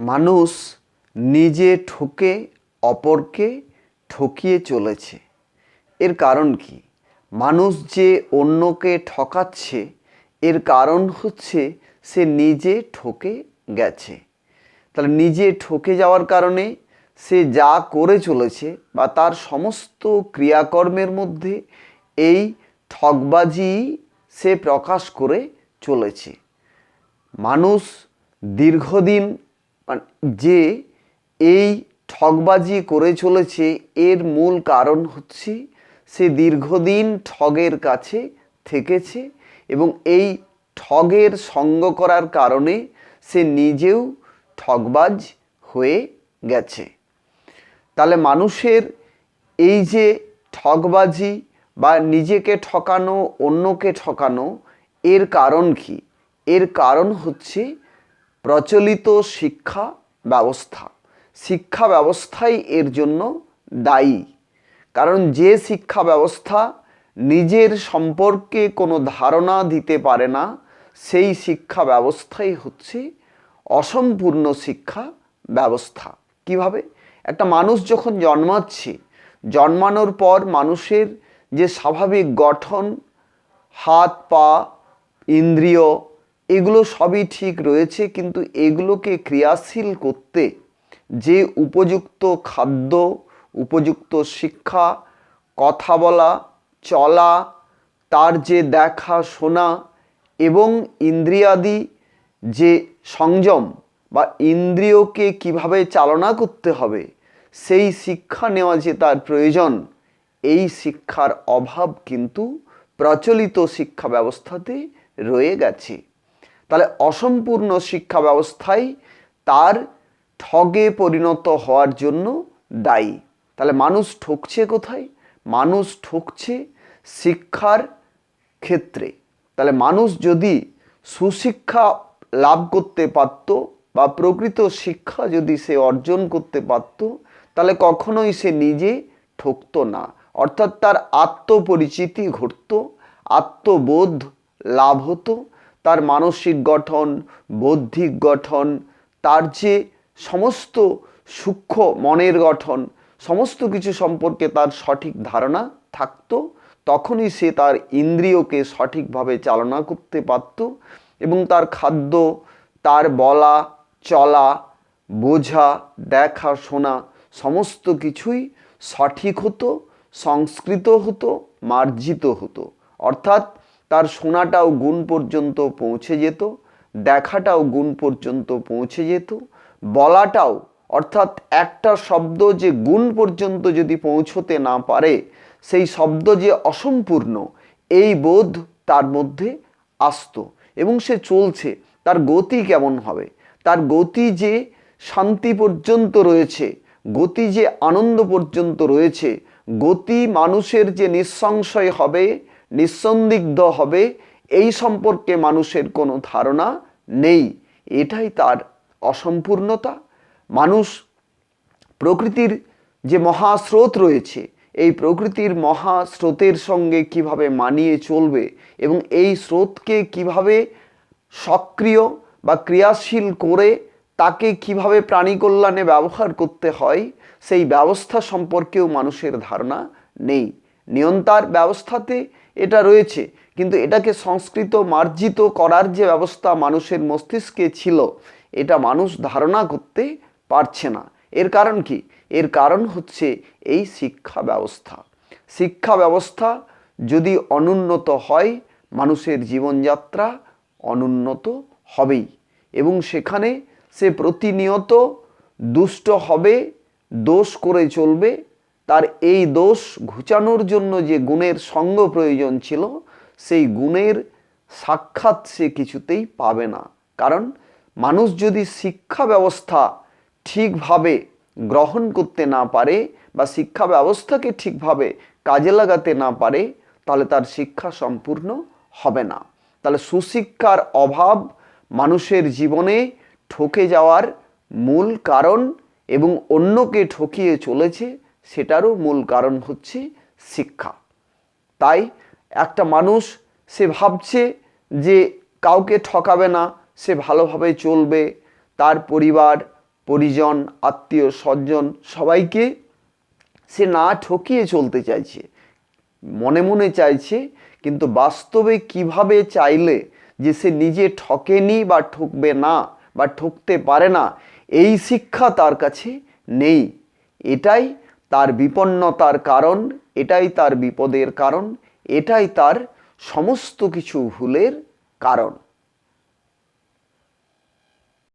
মানুষ নিজে ঠকে অপরকে ঠকিয়ে চলেছে। এর কারণ কি? মানুষ যে অন্যকে ঠকাচ্ছে, এর কারণ হচ্ছে সে নিজে ঠকে গেছে। তাহলে নিজে ঠকে যাওয়ার কারণে সে যা করে চলেছে বা তার সমস্ত ক্রিয়াকর্মের মধ্যে এই ঠকবাজি সে প্রকাশ করে চলেছে। মানুষ দীর্ঘদিন যে এই ঠগবাজি করে চলেছে, এর মূল কারণ হচ্ছে সে দীর্ঘদিন ঠগের কাছে থেকেছে এবং এই ঠগের সঙ্গ করার কারণে সে নিজেও ঠগবাজ হয়ে গেছে। তাহলে মানুষের এই যে ঠগবাজি বা নিজেকে ঠকানো, অন্যকে ঠকানো, এর কারণ কি? এর কারণ হচ্ছে প্রচলিত শিক্ষা ব্যবস্থা। শিক্ষা ব্যবস্থাই এর জন্য দায়ী। কারণ যে শিক্ষা ব্যবস্থা নিজের সম্পর্কে কোনো ধারণা দিতে পারে না, সেই শিক্ষা ব্যবস্থাই হচ্ছে অসম্পূর্ণ শিক্ষা ব্যবস্থা। কীভাবে? একটা মানুষ যখন জন্মাচ্ছে, জন্মানোর পর মানুষের যে স্বাভাবিক গঠন, হাত, পা, ইন্দ্রিয় এগুলো সবই ঠিক রয়েছে, কিন্তু এগুলোকে ক্রিয়াশীল করতে যে উপযুক্ত খাদ্য, উপযুক্ত শিক্ষা, কথা বলা, চলা, তার যে দেখা, শোনা এবং ইন্দ্রিয়াদি যে সংযম বা ইন্দ্রিয়কে কীভাবে চালনা করতে হবে, সেই শিক্ষা নেওয়া যে তার প্রয়োজন, এই শিক্ষার অভাব কিন্তু প্রচলিত শিক্ষা ব্যবস্থাতে রয়ে গেছে। তাহলে অসম্পূর্ণ শিক্ষা ব্যবস্থাই তার ঠগে পরিণত হওয়ার জন্য দায়ী। তাহলে মানুষ ঠকছে কোথায়? মানুষ ঠকছে শিক্ষার ক্ষেত্রে। তাহলে মানুষ যদি সুশিক্ষা লাভ করতে পারত বা প্রকৃত শিক্ষা যদি সে অর্জন করতে পারত, তাহলে কখনোই সে নিজে ঠকতো না। অর্থাৎ তার আত্মপরিচিতি ঘটত, আত্মবোধ লাভ হতো তার মানসিক গঠন, বৌদ্ধিক গঠন, তার যে সমস্ত সূক্ষ্ম মনের গঠন, সমস্ত কিছু সম্পর্কে তার সঠিক ধারণা থাকতো, তখনই সে তার ইন্দ্রিয়কে সঠিকভাবে চালনা করতে পারত এবং তার খাদ্য, তার বলা, চলা, বোঝা, দেখা, শোনা সমস্ত কিছুই সঠিক হতো, সংস্কৃত হতো, মার্জিত হতো। অর্থাৎ তার শোনাটাও গুণ পর্যন্ত পৌঁছে যেত, দেখাটাও গুণ পর্যন্ত পৌঁছে যেত, বলাটাও, অর্থাৎ একটা শব্দ যে গুণ পর্যন্ত যদি পৌঁছতে না পারে, সেই শব্দ যে অসম্পূর্ণ, এই বোধ তার মধ্যে আসতো এবং সে চলছে। তার গতি কেমন হবে? তার গতি যে শান্তি পর্যন্ত রয়েছে, গতি যে আনন্দ পর্যন্ত রয়েছে, গতি মানুষের যে নিঃসংশয় হবে নিঃসন্দিগ্ধ হবে, এই সম্পর্কে মানুষের কোনো ধারণা নেই। এটাই তার অসম্পূর্ণতা। মানুষ প্রকৃতির যে মহাস্রোত রয়েছে, এই প্রকৃতির মহাস্রোতের সঙ্গে কীভাবে মানিয়ে চলবে এবং এই স্রোতকে কীভাবে সক্রিয় বা ক্রিয়াশীল করে তাকে কীভাবে প্রাণী কল্যাণে ব্যবহার করতে হয়, সেই ব্যবস্থা সম্পর্কেও মানুষের ধারণা নেই। নিয়ন্তার ব্যবস্থাতে এটা রয়েছে। কিন্তু এটাকে সংস্কৃত মার্জিত করার যে ব্যবস্থা মানুষের মস্তিষ্কে ছিল, এটা মানুষ ধারণা করতে পারছে না। এর কারণ কি? এর কারণ হচ্ছে এই শিক্ষা ব্যবস্থা। শিক্ষা ব্যবস্থা যদি অনুন্নত হয়, মানুষের জীবনযাত্রা অনুন্নত হবেই। এবং সেখানে সে প্রতিনিয়ত দুষ্ট হবে, দোষ করে চলবে তার এই দোষ ঘুচানোর জন্য যে গুণের সঙ্গ প্রয়োজন ছিল, সেই গুণের সাক্ষাৎ সে কিছুতেই পাবে না। কারণ মানুষ যদি শিক্ষা ব্যবস্থা ঠিকভাবে গ্রহণ করতে না পারে বা শিক্ষা ব্যবস্থাকে ঠিকভাবে কাজে লাগাতে না পারে, তাহলে তার শিক্ষা সম্পূর্ণ হবে না। তাহলে সুশিক্ষার অভাব মানুষের জীবনে ঠকে যাওয়ার মূল কারণ এবং অন্যকে ঠকিয়ে চলেছে সেটারও মূল কারণ হচ্ছে শিক্ষা। তাই একটা মানুষ সে ভাবছে যে কাউকে ঠকাবে না, সে ভালোভাবে চলবে, তার পরিবার, পরিজন, আত্মীয়, স্বজন সবাইকে সে না ঠকিয়ে চলতে চাইছে। মনে মনে চাইছে, কিন্তু বাস্তবে কীভাবে চাইলে যে সে নিজে ঠকেনি বা ঠকবে না বা ঠকতে পারে না, এই শিক্ষা তার কাছে নেই। এটাই তার বিপন্নতার কারণ এটাই তার বিপদের কারণ এটাই তার সমস্ত কিছু ভুলের কারণ।